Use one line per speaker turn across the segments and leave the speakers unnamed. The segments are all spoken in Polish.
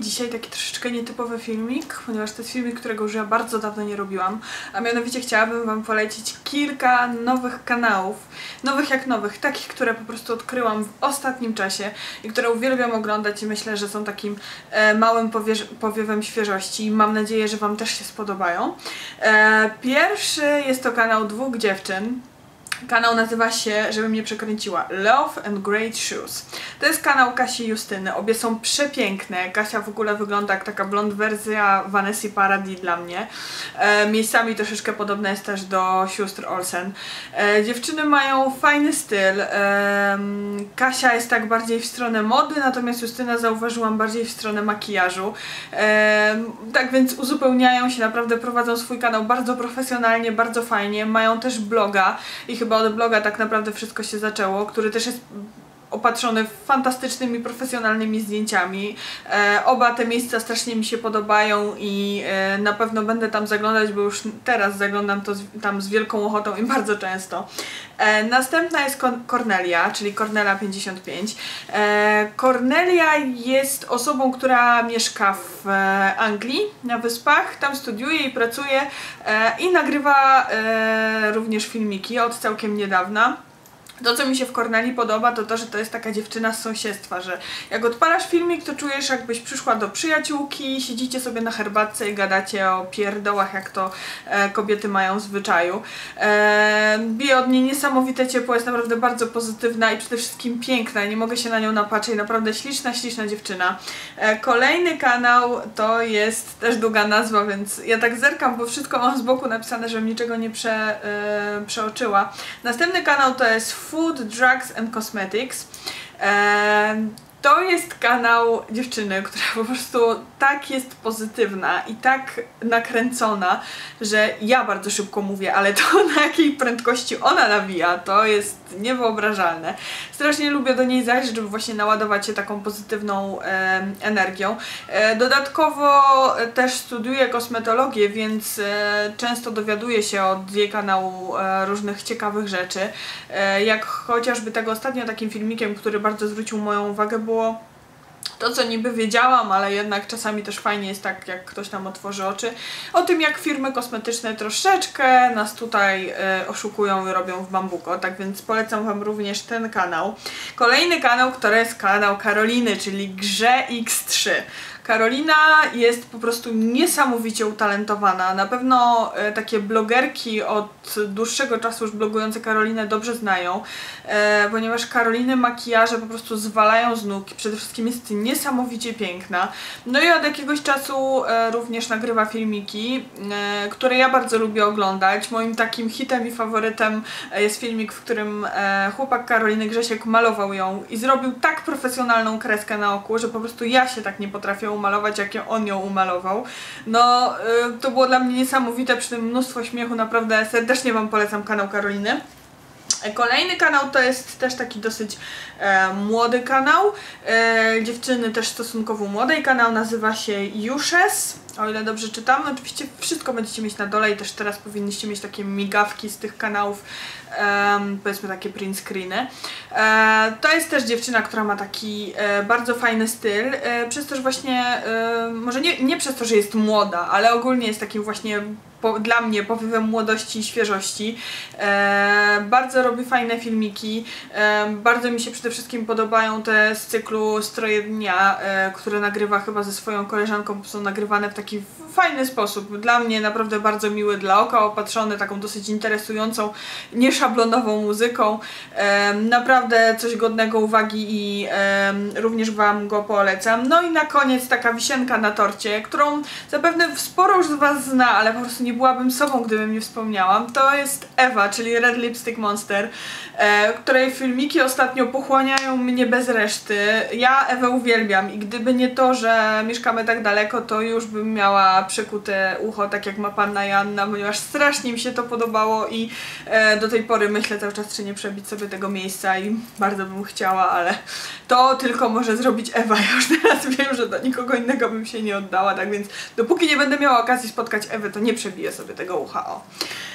dzisiaj taki troszeczkę nietypowy filmik, ponieważ to jest filmik, którego już ja bardzo dawno nie robiłam, a mianowicie chciałabym wam polecić kilka nowych kanałów, nowych jak nowych, takich, które po prostu odkryłam w ostatnim czasie i które uwielbiam oglądać i myślę, że są takim e, małym powiewem świeżości. I mam nadzieję, że wam też się spodobają. E, pierwszy jest to kanał dwóch dziewczyn, Kanał nazywa się, żebym nie przekręciła, Love and Great Shoes. To jest kanał Kasi i Justyny. Obie są przepiękne. Kasia w ogóle wygląda jak taka blond wersja Vanessa Paradis dla mnie. E, miejscami troszeczkę podobna jest też do sióstr Olsen. E, dziewczyny mają fajny styl. E, Kasia jest tak bardziej w stronę mody, natomiast Justyna zauważyłam bardziej w stronę makijażu. E, tak więc uzupełniają się, naprawdę prowadzą swój kanał bardzo profesjonalnie, bardzo fajnie. Mają też bloga i chyba od bloga tak naprawdę wszystko się zaczęło, który też jest opatrzony fantastycznymi, profesjonalnymi zdjęciami. E, oba te miejsca strasznie mi się podobają i e, na pewno będę tam zaglądać, bo już teraz zaglądam to z, tam z wielką ochotą i bardzo często. E, następna jest Cornelia, czyli Cornelia 55. E, Cornelia jest osobą, która mieszka w e, Anglii, na wyspach, tam studiuje i pracuje e, i nagrywa również filmiki od całkiem niedawna. To, co mi się w Corneli podoba, to to, że to jest taka dziewczyna z sąsiedztwa, że jak odpalasz filmik, to czujesz, jakbyś przyszła do przyjaciółki, siedzicie sobie na herbatce i gadacie o pierdołach, jak to e, kobiety mają w zwyczaju. E, bije od niej niesamowite ciepło, jest naprawdę bardzo pozytywna i przede wszystkim piękna. Nie mogę się na nią napatrzeć, naprawdę śliczna, śliczna dziewczyna. E, kolejny kanał to jest też długa nazwa, więc ja tak zerkam, bo wszystko mam z boku napisane, żebym niczego nie prze, e, przeoczyła. Następny kanał to jest Food, Drugs and Cosmetics. To jest kanał dziewczyny, która po prostu tak jest pozytywna i tak nakręcona, że ja bardzo szybko mówię, ale to na jakiej prędkości ona nawija, to jest niewyobrażalne. Strasznie lubię do niej zajrzeć, żeby właśnie naładować się taką pozytywną em, energią. E, dodatkowo e, też studiuję kosmetologię, więc e, często dowiaduję się od jej kanału e, różnych ciekawych rzeczy. E, jak chociażby tego ostatnio takim filmikiem, który bardzo zwrócił moją uwagę, było to, co niby wiedziałam, ale jednak czasami też fajnie jest tak, jak ktoś nam otworzy oczy, o tym, jak firmy kosmetyczne troszeczkę nas tutaj e, oszukują i robią w bambuko, tak więc polecam Wam również ten kanał. Kolejny kanał, który jest kanał Karoliny, czyli Grze X3. Karolina jest po prostu niesamowicie utalentowana. Na pewno e, takie blogerki od dłuższego czasu już blogujące Karolinę dobrze znają, e, ponieważ Karoliny makijaże po prostu zwalają z nóg. Przede wszystkim jest niesamowicie piękna. No i od jakiegoś czasu e, również nagrywa filmiki, które ja bardzo lubię oglądać. Moim takim hitem i faworytem jest filmik, w którym chłopak Karoliny Grzesiek malował ją i zrobił tak profesjonalną kreskę na oku, że po prostu ja się tak nie potrafię umalować, jak on ją umalował. No, y, to było dla mnie niesamowite, przy tym mnóstwo śmiechu, naprawdę serdecznie Wam polecam kanał Karoliny. Kolejny kanał to jest też taki dosyć e, młody kanał. E, dziewczyny też stosunkowo młodej. Kanał nazywa się Jushes, o ile dobrze czytam. Oczywiście wszystko będziecie mieć na dole i też teraz powinniście mieć takie migawki z tych kanałów, em, powiedzmy takie print screeny. E, to jest też dziewczyna, która ma taki e, bardzo fajny styl, e, przez to, że właśnie, e, może nie, nie przez to, że jest młoda, ale ogólnie jest takim właśnie po, dla mnie powiewem młodości i świeżości. E, bardzo robi fajne filmiki. E, bardzo mi się przede wszystkim podobają te z cyklu Stroje Dnia, e, które nagrywa chyba ze swoją koleżanką. Są nagrywane w taki fajny sposób. Dla mnie naprawdę bardzo miły dla oka, opatrzony taką dosyć interesującą, nieszablonową muzyką. Naprawdę coś godnego uwagi i również Wam go polecam. No i na koniec taka wisienka na torcie, którą zapewne sporo już z Was zna, ale po prostu nie byłabym sobą, gdybym nie wspomniałam. To jest Ewa, czyli Red Lipstick Monster, e, której filmiki ostatnio pochłaniają mnie bez reszty. Ja Ewę uwielbiam i gdyby nie to, że mieszkamy tak daleko, to już bym miała przekute ucho, tak jak ma panna Janna, ponieważ strasznie mi się to podobało i e, do tej pory myślę cały czas, czy nie przebić sobie tego miejsca i bardzo bym chciała, ale to tylko może zrobić Ewa. Ja już teraz wiem, że do nikogo innego bym się nie oddała, tak więc dopóki nie będę miała okazji spotkać Ewy, to nie przebiję sobie tego ucha. O.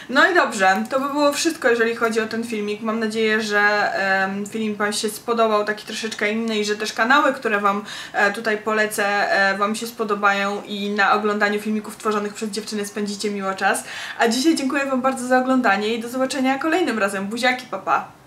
No i dobrze, to by było wszystko, jeżeli chodzi o ten filmik. Mam nadzieję, że em, film Wam się spodobał, taki troszeczkę inny i że też kanały, które Wam e, tutaj polecę, e, Wam się spodobają i na oglądaniu filmików tworzonych przez dziewczyny spędzicie miło czas. A dzisiaj dziękuję Wam bardzo za oglądanie i do zobaczenia kolejnym razem. Buziaki, papa!